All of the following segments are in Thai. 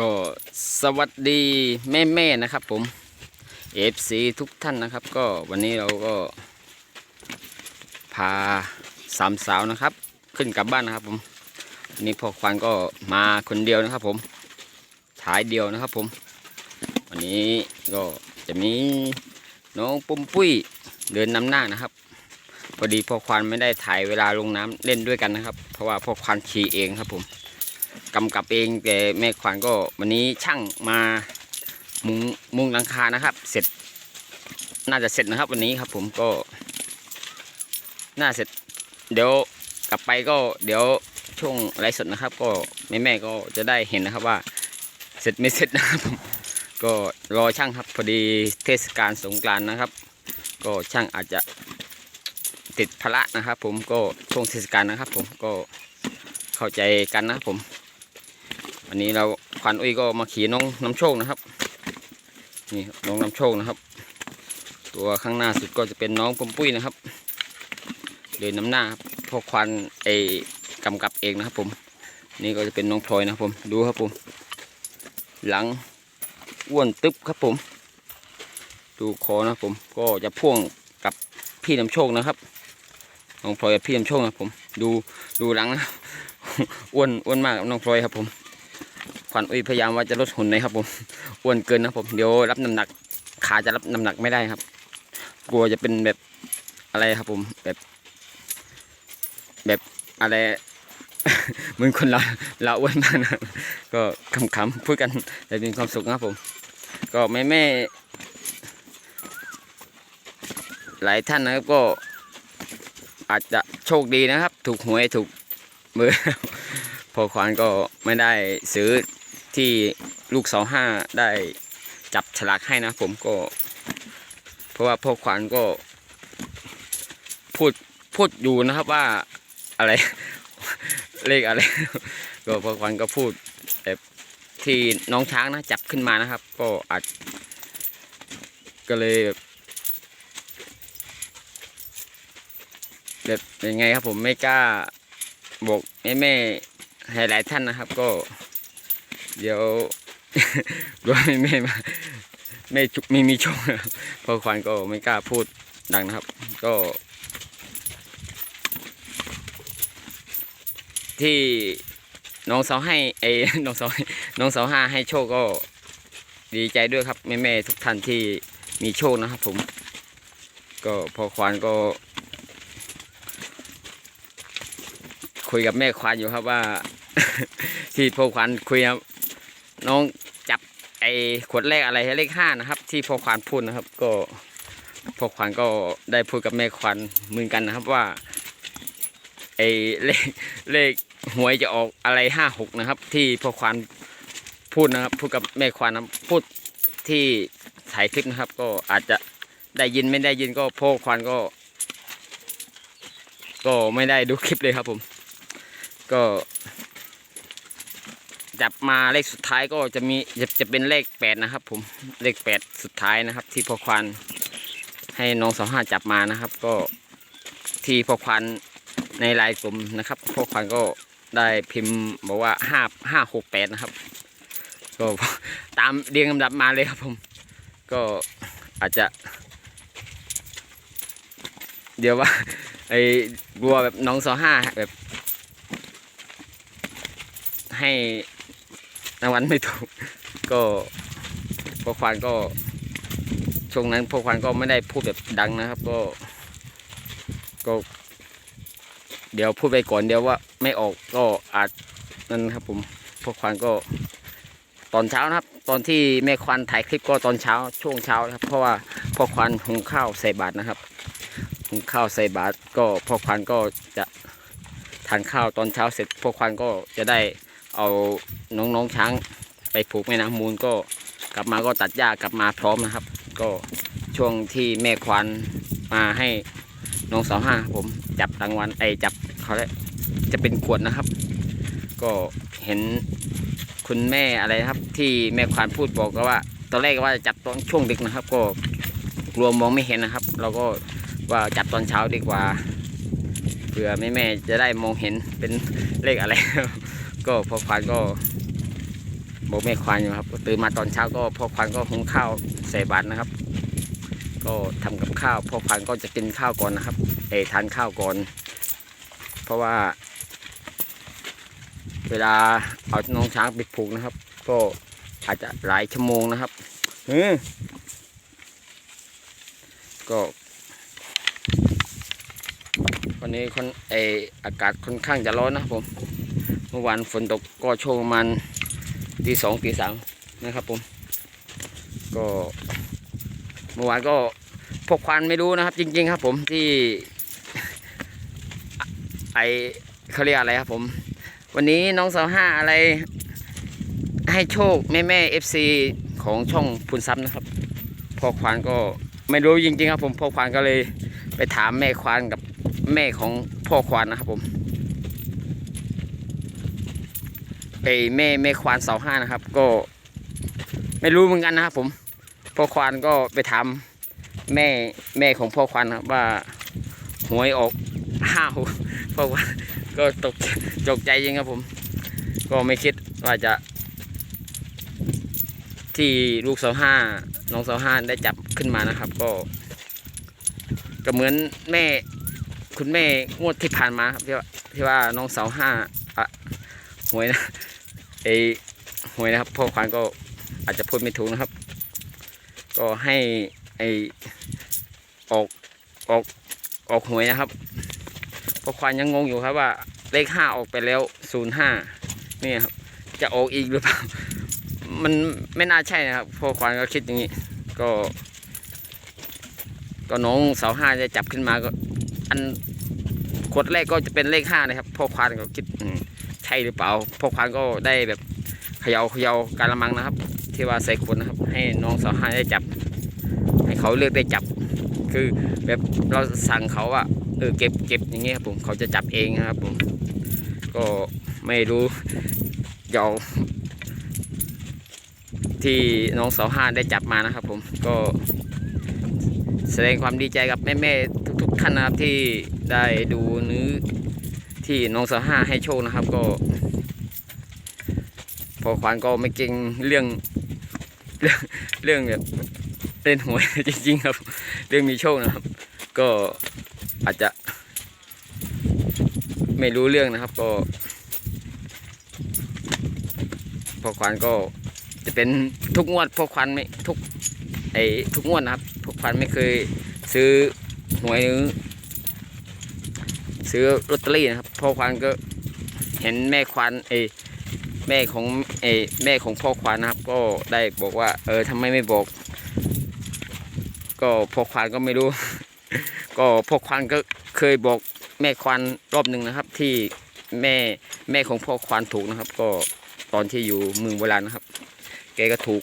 ก็สวัสดีแม่แม่ๆนะครับผมเอฟซีทุกท่านนะครับ ก็วันนี้เราก็ พาสามสาวนะครับ ขึ้นกลับบ้านนะครับผมวันนี้พ่อควันก็มาคนเดียวนะครับผมฉายเดียวนะครับผม วันนี้ก็จะมีน้องปุ้มปุ้ยเดินนำหน้านะครับพอดีพ่อควานไม่ได้ถ่ายเวลาลงน้ำเล่นด้วยกันนะครับ เพราะว่าพ่อควานขี่เองครับผม กำกับเองแต่แม่ขวัญก็วันนี้ช่างมามุงมุงหลังคานะครับ เสร็จ น่าจะเสร็จนะครับ วันนี้ครับ ผมก็ น่าเสร็จ เดี๋ยวกลับไปก็เดี๋ยวช่วงไลฟ์สดนะครับ ก็แม่แม่ก็จะได้เห็นนะครับว่า เสร็จไม่เสร็จนะครับผมก็รอช่างครับพอดีเทศกาลสงกรานต์นะครับ ก็ช่างอาจจะติดภาระนะครับ ผมก็ช่วงเทศกาลนะครับ ผมก็เข้าใจกันนะครับผม วันนี้เราควันอุ้ยก็มาขี่น้องน้ำโชคนะครับ นี่น้องน้ำโชคนะครับ ตัวข้างหน้าสุดก็จะเป็นน้องปมปุ้ยนะครับเดินน้ำหน้าครับพวกควันไอกำกับเองนะครับผม นี่ก็จะเป็นน้องพลอยนะครับผมดูครับผม หลังอ้วนตึ๊บครับผม ดูคอนะครับผมก็จะพ่วงกับพี่น้ำโชคนะครับน้องพลอยกับพี่น้ำโชคนะครับผม ดูดูหลังนะอ้วนอ้วนมากน้องพลอยครับผม ขวัญอุ้ยพยายามว่าจะลดหุ่นนะครับผมอ้วนเกินนะผมเดี๋ยวรับน้ำหนัก ขาจะรับน้ำหนักไม่ได้ครับ กลัวจะเป็นแบบอะไรครับผมแบบ แบบอะไรเหมือนคนเราเราอ้วนมากนะก็คำๆพูดกันแต่มีความสุขนะครับผม ก็แม่แม่หลายท่านนะครับก็อาจจะโชคดีนะครับ ถูกหวยถูกเบอร์พอควานก็ไม่ได้ซื้อ ที่ลูกเสาห้าได้จับฉลากให้นะผมก็ เพราะว่าพ่อควานก็ พูดพูดอยู่นะครับว่าอะไร เลขอะไร ก็พ่อควานก็พูดแบบที่น้องช้างนะจับขึ้นมานะครับ ก็อาจก็เลยแบบยังไงครับผมไม่กล้าบอกแม่แม่ๆให้หลายท่านนะครับ ก็ เดี๋ยวรวไม่ไม่ไม่ชุไม่มีโชคนะครับเพราะควานก็ไม่กล้าพูดดังนะครับ ก็ ที่น้องสาวให้ไอ้น้องสาให้น้องสาห้าให้โชคก็ดีใจด้วยครับแม่แม่ๆทุกท่านที่มีโชคนะครับ ผม ก็พอควานก็ คุยกับแม่ควานอยู่ครับว่า ที่พอควานคุยครับ น้องจับไอ้ขวดแรกอะไรเลขห้านะครับ ที่พ่อควานพูดนะครับ ก็พ่อควานก็ได้พูดกับแม่ควานเหมือนกันนะครับว่าไอ้เลขเลขหวยจะออกอะไรห้าหกนะครับ ที่พ่อควานพูดนะครับพูดกับแม่ควานนะพูดที่ถ่ายคลิปนะครับ ก็อาจจะได้ยินไม่ได้ยินก็พ่อควานก็ ก็ไม่ได้ดูคลิปเลยครับผม ก็ จับมาเลขสุดท้ายก็จะมีจะจะเป็นเลขแปดนะครับ ผมเลขแปดสุดท้ายนะครับ ที่พ่อควานให้น้องสองห้าจับมานะครับ ก็ที่พ่อควานในลน์กลุ่มนะครับพ่อควานก็ได้พิมพ์บอกว่าห้าห้าหกแปดนะครับ ก็ตามเรียงลำดับมาเลยครับผม ก็อาจจะ เดี๋ยวว่าไอ้กลัวแบบน้องสองห้าแบบให้ รางวัลไม่ถูก ก็พวกควานก็ช่วงนั้นพวกควานก็ไม่ได้พูดแบบดังนะครับ ก็ ก็ เดี๋ยวพูดไปก่อนเดี๋ยวว่า ไม่ออกก็อาจนั่นครับผมพวกควานก็ ตอนเช้านะครับ ตอนที่แม่ควานถ่ายคลิปก็ตอนเช้า ช่วงเช้านะครับ เพราะว่าพ่อควานหุงข้าวใส่บาตรนะครับหุงข้าวใส่บาตรก็พ่อควานก็จะทานข้าวตอนเช้าเสร็จพ่อควานก็จะได้ เอาน้องๆช้างไปผูกแม่น้ำมูลก็กลับมาก็ตัดหญ้ากลับมาพร้อมนะครับ ก็ช่วงที่แม่ควานมาให้น้องสาวห้าผมจับรางวัลไอจับเขาเรียจะเป็นขวดนะครับ ก็เห็นคุณแม่อะไรครับ ที่แม่ควานพูดบอกก็ว่าตอนแรกว่าจะจับตอนช่วงดึกนะครับ ก็กลัวมองไม่เห็นนะครับ เราก็ว่าจับตอนเช้าดีกว่าเผื่อแม่แม่ๆจะได้มองเห็นเป็นเลขอะไร ก็พอควานก็บอกแม่ควานอยู่ครับตื่นมาตอนเช้าก็พ่อควานก็หุงข้าวใส่บาตรนะครับ ก็ทำกับข้าวพ่อควานก็จะกินข้าวก่อนนะครับเอทานข้าวก่อน เพราะว่า เวลาเอาน้องช้างไปผูกนะครับ ก็อาจจะหลายชั่วโมงนะครับเออก็วันนี้คนเอออากาศค่อนข้างจะร้อนนะผม มื่อวานฝนตกก็ช่วงประมาณตีสองตีสามนะครับผมก็เมื่อวานก็พกควันไม่รู้นะครับ จริง ๆ ครับ ผมที่ไอเขาเรียกอะไรครับผม วันนี้น้องสาวห้าอะไร ให้โชคแม่แม่เอฟซีของช่องพุนซับนะครับพ่อควานก็ไม่รู้จริงๆครับผมพ่อควานก็เลยไปถามแม่ควานกับแม่ของพ่อควานนะครับผม ไอแม่แม่ควานเสาห้านะครับ ก็ไม่รู้เหมือนกันนะครับ ผมพ่อควานก็ไปถามแม่แม่ของพ่อควานครับว่าหวยออกห้าวพ่อควานก็ตกตกใจจริงครับผม ก็ไม่คิดว่าจะ ที่ลูกเสาห้าน้องเสาห้าได้จับขึ้นมานะครับ ก็ ก็เหมือนแม่ คุณแม่งวดที่ผ่านมาครับที่ว่าที่ว่าน้องเสาห้าอะหวยนะ ไอหวยนะครับพ่อควานก็อาจจะพูดไม่ถูกนะครับ ก็ให้ไอออกออกออกหวยนะครับพ่อควานยังงงอยู่ครับว่า เลขห้าออกไปแล้วศูนย์ห้านี่ครับ จะออกอีกหรือเปล่า มันไม่น่าใช่นะครับพ่อควานก็คิดอย่างนี้ ก็ ก็น้องเสาห้าจะจับขึ้นมาก็ อัน ขวดแรกก็จะเป็นเลขห้านะครับพ่อควานก็คิดอืมใช่หรือเปล่าพ่อควานก็ได้แบบเขยาเขยาการละมังนะครับที่ว่าใส่ขวดนะครับ ให้น้องสาวห้าได้จับ ให้เขาเลือกได้จับ คือแบบเราสั่งเขาว่าเออเก็บเก็บอย่างเงี้ยครับผมเขาจะจับเองนะครับผมก็ไม่รู้เดี๋ยวที่น้องสาวห้าได้จับมานะครับผมก็แสดงความดีใจกับแม่ๆ ทุกท่านนะครับที่ได้ดูเนื้อที่น้องสาวห้าให้โชคนะครับก็ พอควานก็ไม่เก่งเรื่องเรื่องเรื่องแบบเล่นหวยจริงๆครับ เรื่องมีโชคนะครับ ก็อาจจะ ไม่รู้เรื่องนะครับ ก็ พอควานก็จะเป็นทุกงวดพอควานไม่ทุกไอ้ทุกงวดนะครับพอควานไม่เคยซื้อ หวยหรือซื้อลอตเตอรี่นะครับพ่อควานก็เห็นแม่ควานเอแม่ของเอแม่ของพ่อควานนะครับ ก็ได้บอกว่า เออทำไมไม่บอก ก็พ่อควานก็ไม่รู้ ก็พ่อควานก็เคยบอกแม่ควานรอบหนึ่งนะครับ ที่แม่แม่ของพ่อควานถูกนะครับ ก็ตอนที่อยู่เมืองโบราณนะครับ แกก็ถูก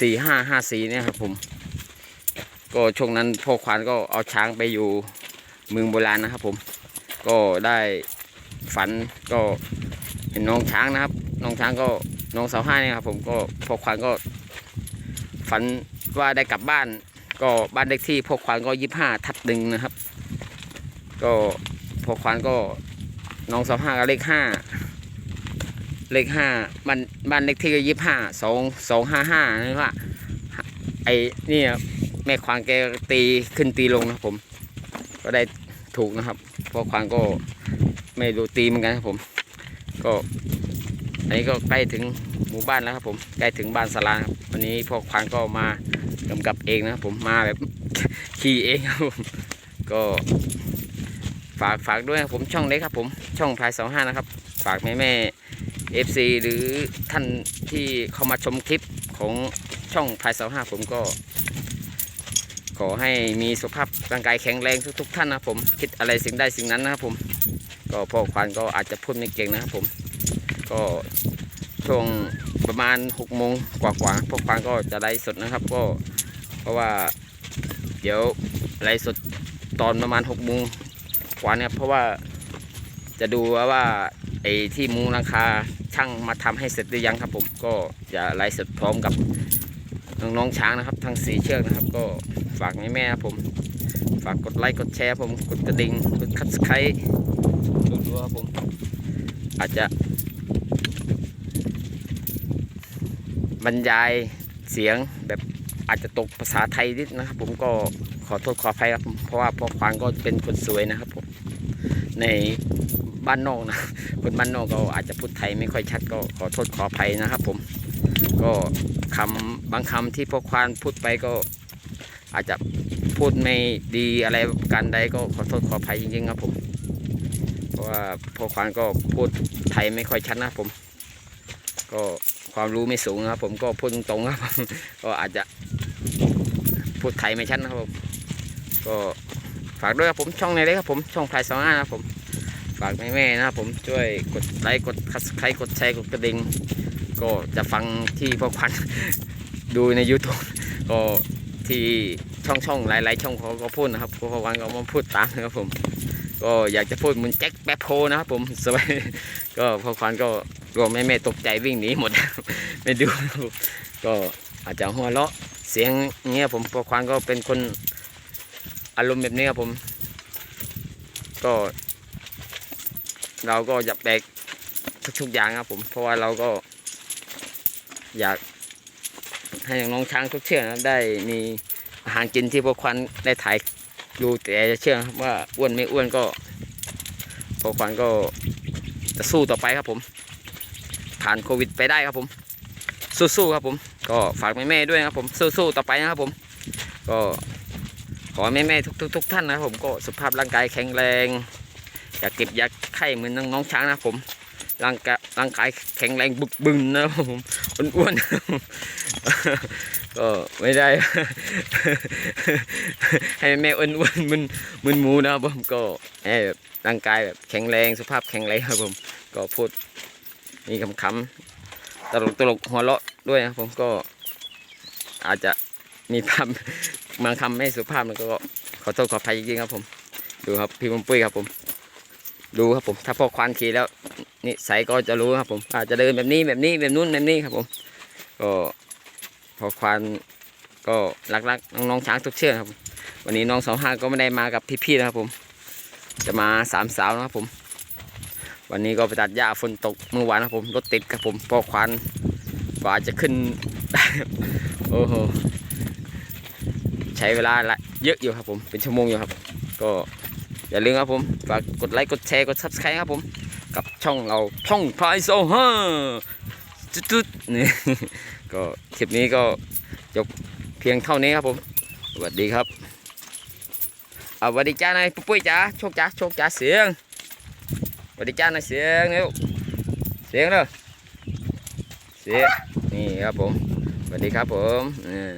สี่ห้าห้าสี่เนี่ยครับผม ก็ช่วงนั้นพ่อควานก็เอาช้างไปอยู่เมืองโบราณนะครับ ผม ก็ได้ฝันก็เห็นน้องช้างนะครับ น้องช้างก็น้องสาวห้าเนี่ยครับ ผมก็พ่อควานก็ ฝันว่าได้กลับบ้าน ก็บ้านเลขที่พ่อควานก็ยี่ห้าทับหนึ่งนะครับ ก็พ่อควานก็น้องสาวห้าก็เลขห้าเลขห้าบ้านบ้านเลขที่ก็ยี่ห้าสองสองห้าห้านี่ว่าไอ้นี่ครับ แม่ควานแกตีขึ้นตีลงนะผม ก็ได้ถูกนะครับเพราะควานก็ไม่รู้ตีเหมือนกันครับผม ก็อันนี้ก็ใกล้ถึงหมู่บ้านแล้วครับผมใกล้ถึงบ้านสลาครับวันนี้พ่อควานก็มากำกับเองนะผมมาแบบขี่เองครับผมก็ฝากฝากด้วยครับผมช่องเล็กครับผมช่องพายสองห้านะครับ ฝากแม่แม่เอฟซีหรือท่านที่เข้ามาชมคลิปของช่องพายสองห้าผมก็ อให้มีสุขภาพร่างกายแข็งแรงทุก ๆ ท่านนะผมคิดอะไรสิ่งใดสิ่งนั้นนะครับผม ก็พ่อควานก็อาจจะพูดไม่เก่งนะครับผม ก็ช่วงประมาณ6กโมงกว่าๆพ่อควานก็จะไลฟ์สดนะครับก็เพราะว่าเดี๋ยวไลฟ์สดตอนประมาณ6กโมงกว่าเนี่ยเพราะว่าจะดูว่าว่าไอ้ที่มุงราคาช่างมาทำให้เสร็จหรือยังครับผม ก็จะไลฟ์สดพร้อมกับ น้องๆช้างนะครับ ทั้งสี่เชือกนะครับ ก็ฝากแม่แม่ๆผม ฝากกดไลค์กดแชร์ผมกดกระดิ่งกดคับสไครต์ดูดูครับผม อาจจะ บรรยายเสียงแบบอาจจะตกภาษาไทยนิดนะครับ ผมก็ขอโทษขออภัยครับ เพราะว่าพ่อควานก็เป็นคนสวยนะครับผมในบ้านนอกนะคนบ้านนอกก็อาจจะพูดไทยไม่ค่อยชัดก็ขอโทษขออภัยนะครับผม ก็คำบางคำที่พ่อควานพูดไปก็อาจจะพูดไม่ดีอะไรกันใดก็ขอโทษขออภัยจริงๆครับผม เพราะว่าพ่อควานก็พูดไทยไม่ค่อยชัดนะผม ก็ความรู้ไม่สูงครับ ผมก็พูดตรงครับ ก็อาจจะพูดไทยไม่ชัดนะครับผมก็ฝากด้วยครับผมช่องไหนเลยครับผมช่องพลายสองห้านะครับผมฝากแม่ๆนะครับผมช่วยกดไลค์กดคัสไครกดแชร์กดกระดิ่ง ก็จะฟังที่พ่อควันดูใน YouTube ก็ที่ช่องช่องๆหลาย ๆ ช่องเขาก็พูดนะครับพ่อควันก็มาพูดตามนะครับผม ก็อยากจะพูดเหมือนแจ็คแป๊บโพนะครับผมสบายก็พ่อควันก็รวมแม่ตกใจวิ่งหนีหมดไม่ดูก็อาจจะหัวเราะเสียงเงี้ยผมพ่อควันก็เป็นคนอารมณ์แบบนี้ครับผม ก็ เราก็อยาแบกทุกๆอย่างครับผมเพราะว่าเราก็ อยากให้น้องช้างทุกเชือกนะได้มีอาหารกินที่พวกควันได้ถ่ายดูแต่จะเชื่อว่าอ้วนไม่อ้วนก็พวกควันก็จะสู้ต่อไปครับผม ผ่านโควิดไปได้ครับผม สู้ๆครับผม ก็ฝากแม่ๆด้วยครับผมสู้ๆต่อไปนะครับผม ก็ขอแม่ๆทุกๆทท่านนะครับผมก็สุขภาพร่างกายแข็งแรง อยากเก็บอยากไข่เหมือนน้องๆช้างนะครับผม ร่างกายร่างกายแข็งแรงบึกบึนนะครับผมอ้วนๆก็ไม่ได้ ให้แม่อ้วนๆมันมันหมูนะครับผมก็ให้แบบร่างกายแบบแข็งแรงสุขภาพแข็งแรงครับผม ก็พูดมีคำคำตลกตลกๆหัวเราะด้วยนะครับผมก็อาจจะมีคำบางคำไม่สุภาพมันก็ขอโทษขออภัยจริงๆครับผม ดูครับพี่ปุ้มปุ้ยครับผม ดูครับผม ถ้าพอควานขี่แล้ว นิสัยก็จะรู้ครับผมอาจจะเดินแบบนี้แบบนี้แบบนู้นแบบนี้ครับผม ก็พอควานก็รักๆน้องๆช้างทุกเชือกครับ วันนี้น้องสองห้าก็ไม่ได้มากับพี่ๆนะครับผม จะมาสามสาวนะครับผม วันนี้ก็ไปตัดหญ้าฝนตกเมื่อวานนะครับผมรถติดครับผมพอควานกว่าจะขึ้นโอ้โหใช้เวลาละเยอะอยู่ครับผมเป็นชั่วโมงอยู่ครับ ก็อย่าลืมครับผมฝากกดไลค์กดแชร์กด subscribe ครับผม กับช่องเราช่องพายโซฮาจุดๆนี่ก็คลิปนี้ก็จบเพียงเท่านี้ครับผมสวัสดีครับเอาสวัสดีจ้านายปุ้ยปุ้ยจ้าโชคจ้าโชคจ้าเสียงสวัสดีจ้านายเสียงเร็วเสียงเร็วเสียงนี่ครับผมสวัสดีครับผมอ่า